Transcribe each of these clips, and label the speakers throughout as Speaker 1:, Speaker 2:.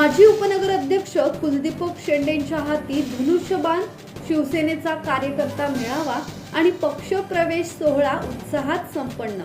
Speaker 1: माजी उपनगर अध्यक्ष कुलदीपक शेंडेंच्या हाती धनुष्यबाण शिवसेनेचा कार्यकर्ता मेळावा आणि पक्ष प्रवेश सोहळा उत्साहात संपन्न.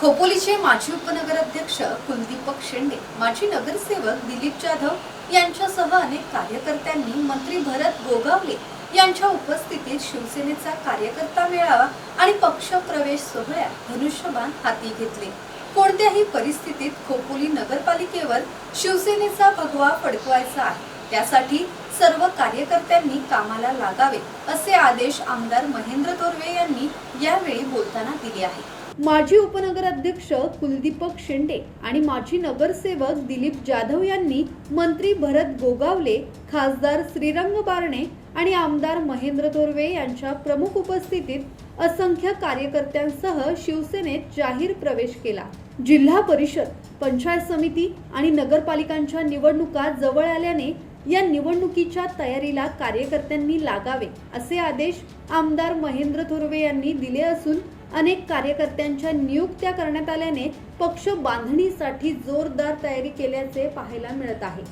Speaker 1: खोपोलीचे माजी उपनगराध्यक्ष कुलदीपक शेंडे माजी नगरसेवक दिलीप जाधव यांच्यासह अनेक कार्यकर्त्यांनी मंत्री भरत गोगावले यांच्या उपस्थितीत शिवसेनेचा कार्यकर्ता मेळावा आणि पक्ष प्रवेश सोहळ्यात धनुष्यबाण हाती घेतले. कोणत्याही परिस्थितीत खोपोली नगरपालिकेवर शिवसेनेचा भगवा फडकवायचा आहे. त्यासाठी सर्व कार्यकर्त्यांनी कामाला लागावे असे आदेश आमदार महेंद्र तोरवे यांनी यावेळी बोलताना दिले आहे. माजी उपनगराध्यक्ष कुलदीपक शेंडे आणि माजी नगरसेवक दिलीप जाधव यांनी मंत्री भरत गोगावले खासदार श्रीरंग बारणे आणि आमदार महेंद्र थोरवे यांच्या प्रमुख उपस्थितीत असंख्य कार्यकर्त्यांसह शिवसेनेत जाहीर प्रवेश केला. जिल्हा परिषद पंचायत समिती आणि नगरपालिकांच्या निवडणुका जवळ आल्याने या निवडणुकीच्या तयारीला कार्यकर्त्यांनी लागावे असे आदेश आमदार महेंद्र थोरवे यांनी दिले असून अनेक कार्यकर्त्यांच्या नियुक्त्या करण्यात आल्याने पक्ष बांधणीसाठी जोरदार तयारी केल्याचे पाहायला मिळत आहे.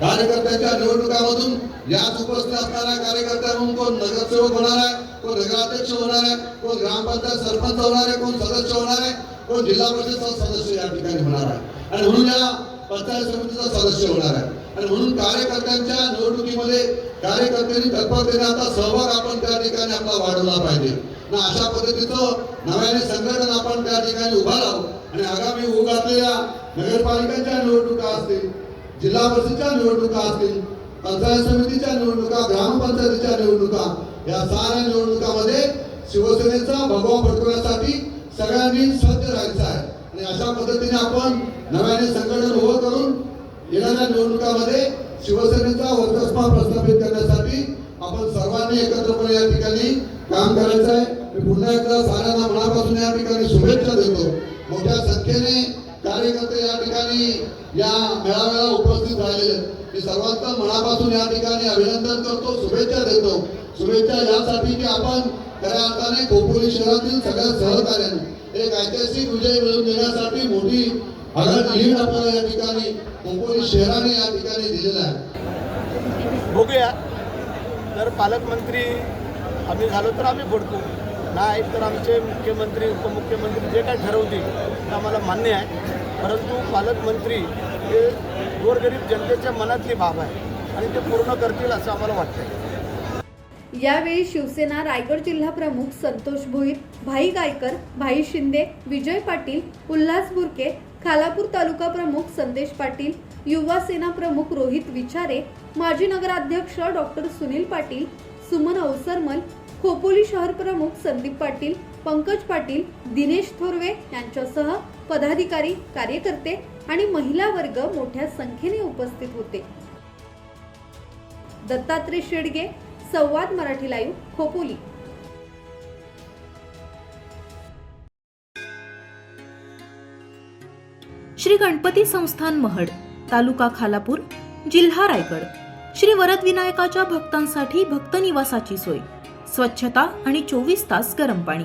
Speaker 2: कार्यकर्त्यांच्या निवडणुकामधून याच उपस्थित असणाऱ्या कार्यकर्त्या म्हणून कोण नगरसेवक होणार आहे? कोण नगराध्यक्ष होणार आहे? कोण ग्रामपंचायत सरपंच होणार आहे? कोण सदस्य होणार आहे? कोण जिल्हा परिषद सदस्य या ठिकाणी होणार आहे? आणि म्हणून या पंचायत समितीचा सदस्य होणार आहे. आणि म्हणून कार्यकर्त्यांच्या निवडणुकीमध्ये कार्यकर्त्यांनी तत्परतेने आता सहभाग आपण त्या ठिकाणी आपला वाढवला पाहिजे. आणि अशा पद्धतीचं नव्याने संघटन आपण त्या ठिकाणी उभा राहू आणि आगामी होऊ नगरपालिकांच्या निवडणुका असतील जिल्हा परिषदच्या निवडणुका असतील पंचायत समितीच्या निवडणुका ग्रामपंचायतीच्या निवडणुका या साऱ्या निवडणुकामध्ये शिवसेनेचा भगवा फडकवण्यासाठी सगळ्यांनी सज्ज राहायचं आहे. आणि अशा पद्धतीने आपण नव्याने संघटन उभं करून येणाऱ्या निवडणुकामध्ये शिवसेनेचा वर्चस्वा प्रस्थापित करण्यासाठी आपण सर्वांनी एकत्रपणे या ठिकाणी काम करायचं आहे. मी पुन्हा एकदा साऱ्यांना मनापासून या ठिकाणी शुभेच्छा देतो. मोठ्या संख्येने कार्यकर्ते या ठिकाणी या मेळाव्याला उपस्थित राहिलेले मी सर्वांचं मनापासून या ठिकाणी अभिनंदन करतो शुभेच्छा देतो. शुभेच्छा यासाठी की आपण खऱ्या अर्थाने खोपोली शहरातील सगळ्या सहकार्याने एक ऐतिहासिक विजय मिळवून देण्यासाठी मोठी आघाडी लीड आपल्याला या ठिकाणी खोपोली शहराने या ठिकाणी दिलेला आहे.
Speaker 3: बघूया. जर पालकमंत्री आम्ही झालो तर आम्ही फोडतो नाही तर आमचे मुख्यमंत्री उपमुख्यमंत्री जे काय ठरवतील आम्हाला मान्य आहे. परंतु पालकमंत्री हे गोरगरीब जनतेच्या मनातली बाब आहे आणि ते पूर्ण करतील असं आम्हाला वाटतं
Speaker 1: यावेळी शिवसेना रायगड जिल्हा प्रमुख संतोष भोईर भाई गायकर भाई शिंदे विजय पाटील उल्हास बुरके खालापूर तालुका प्रमुख संदेश पाटील युवा सेना प्रमुख रोहित विचारे माजी नगराध्यक्ष डॉक्टर सुनील पाटील सुमन अवसरमल खोपोली शहर प्रमुख संदीप पाटील पंकज पाटील दिनेश थोरवे यांच्यासह पदाधिकारी कार्यकर्ते आणि महिला वर्ग मोठ्या संख्येने उपस्थित होते. दत्तात्रय शेडगे संवाद मराठी लाईव्ह खोपोली.
Speaker 4: श्री गणपती संस्थान महड तालुका खालापूर जिल्हा रायगड. श्री वरद विनायकाच्या भक्तांसाठी भक्त निवासाची सोय. स्वच्छता आणि चोवीस तास गरम पाणी.